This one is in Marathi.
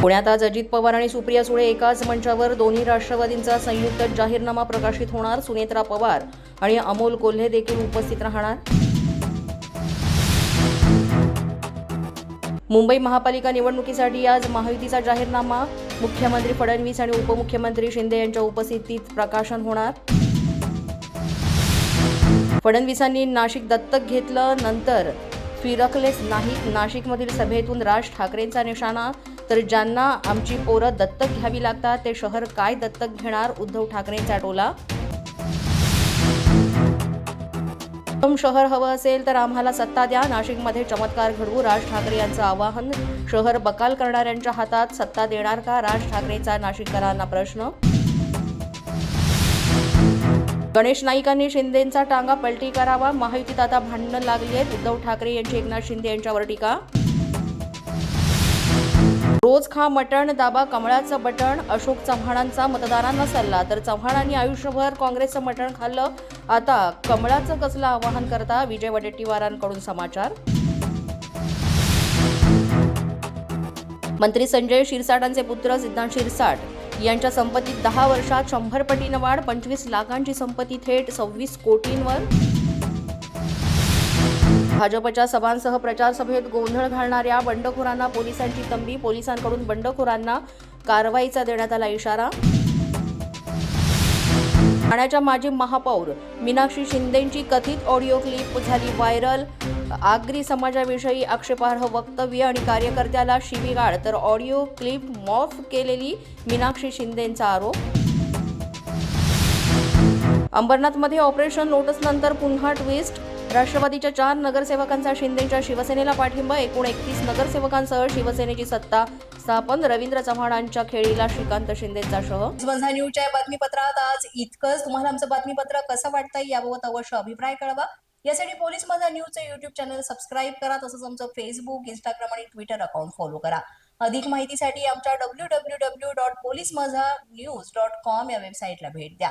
पुण्यात आज अजित पवार आणि सुप्रिया सुळे एकाच मंचावर दोन्ही राष्ट्रवादींचा संयुक्त जाहीरनामा प्रकाशित होणार सुनेत्रा पवार आणि अमोल कोल्हे देखील उपस्थित राहणार. मुंबई महापालिका निवडणुकीसाठी आज महायुतीचा जाहीरनामा. मुख्यमंत्री फडणवीस आणि उपमुख्यमंत्री शिंदे यांच्या उपस्थितीत प्रकाशन होणार. फडणवीसांनी नाशिक दत्तक घेतलं नंतर फिरकलेच नाही नाशिकमधील सभेतून राज ठाकरेंचा निशाणा. तर ज्यांना आमची पोरं दत्तक घ्यावी लागतात ते शहर काय दत्तक घेणार? उद्धव ठाकरेंचा टोला. उत्तम शहर हवं असेल तर आम्हाला सत्ता द्या. नाशिकमध्ये चमत्कार घडवू राज ठाकरे यांचं आवाहन. शहर बकाल करणाऱ्यांच्या हातात सत्ता देणार का? राज ठाकरेंचा नाशिककरांना प्रश्न. गणेश नाईकांनी शिंदेंचा टांगा पलटी करावा. महायुतीत आता भांडणं लागली आहेत. उद्धव ठाकरे यांची एकनाथ शिंदे यांच्यावर टीका. रोज खा मटण दाबा कमळाचं बटण अशोक चव्हाणांचा मतदारांना सल्ला. तर चव्हाणांनी आयुष्यभर काँग्रेसचं मटण खाल्लं. आता कमळाचं कसलं आवाहन करता विजय वडेट्टीवारांकडून समाचार? मंत्री संजय शिरसाटांचे पुत्र सिद्धांत शिरसाट यांच्या संपत्तीत दहा वर्षात शंभर पटीनं वाढ पंचवीस लाखांची संपत्ती थेट सव्वीस कोटींवर. भाजपच्या सभांसह प्रचार सभेत गोंधळ घालणाऱ्या बंडखोरांना पोलिसांची तंबी पोलिसांकडून बंडखोरांना कारवाईचा देण्यात आला इशारा. ठाण्याच्या माजी महापौर मीनाक्षी शिंदेंची कथित ऑडिओ क्लिप झाली व्हायरल. आगरी समाजाविषयी आक्षेपार्ह वक्तव्य आणि कार्यकर्त्याला शिवीगाळ तर ऑडिओ क्लिप मॉफ केलेली मीनाक्षी शिंदेंचा आरोप. अंबरनाथमध्ये ऑपरेशन लोटसनंतर पुन्हा ट्विस्ट राष्ट्रवादीच्या चार नगरसेवकांचा शिंदेच्या शिवसेनेला पाठिंबा एकूण एकतीस नगरसेवकांसह शिवसेनेची सत्ता स्थापन. रवींद्र चव्हाणांच्या खेळीला श्रीकांत शिंदेचा शह. माझा न्यूजच्या बातमीपत्रात आज इतकंच. तुम्हाला आमचं बातमीपत्र कसं वाटतंय याबाबत अवश्य अभिप्राय कळवा. यासाठी पोलीस माझा न्यूजचं युट्यूब चॅनल सबस्क्राईब करा तसंच आमचं फेसबुक इंस्टाग्राम आणि ट्विटर अकाउंट फॉलो करा. अधिक माहितीसाठी आमच्या W W W dot police Majha news dot com या वेबसाईटला भेट द्या.